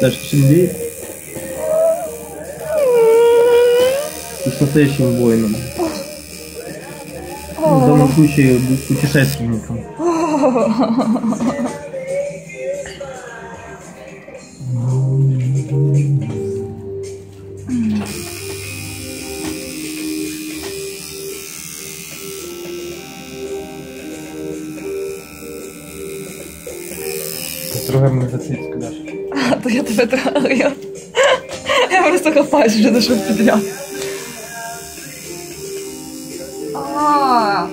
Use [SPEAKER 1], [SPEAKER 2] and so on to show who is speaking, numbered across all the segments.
[SPEAKER 1] Даже сильнее. И с настоящим воином. В данном случае путешественником. Трогаємо за цицьку, Даша.
[SPEAKER 2] А, то я тебе трогаю. Я просто хапаюсь вже до що підряд. А,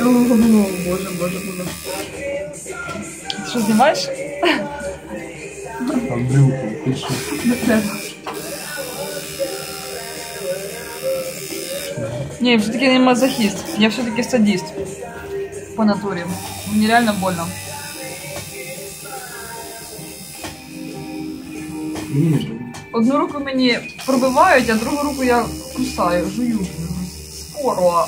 [SPEAKER 2] О, Боже, боже, боже. Ти що, знімаєш?
[SPEAKER 1] Там брюхо, пиши.
[SPEAKER 2] Не треба. Не, я все-таки не мазохист. Я все-таки садист. По натуре. Мне реально больно.
[SPEAKER 1] Ні, ж.
[SPEAKER 2] Одну руку мені пробивають, а другу руку я кусаю, жую. Скоро.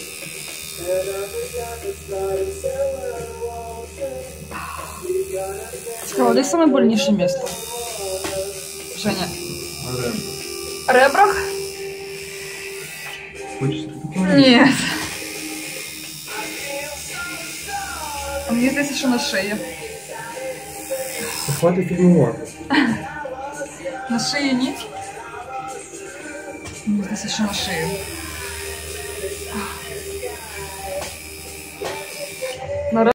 [SPEAKER 2] де саме больніше місто? Женя. Ребрах?
[SPEAKER 1] Хочеш?
[SPEAKER 2] Ні. А мені здається, що на шиї.
[SPEAKER 1] Хватить фільмувати.
[SPEAKER 2] На шиї ні? Мені здається, що на шиї.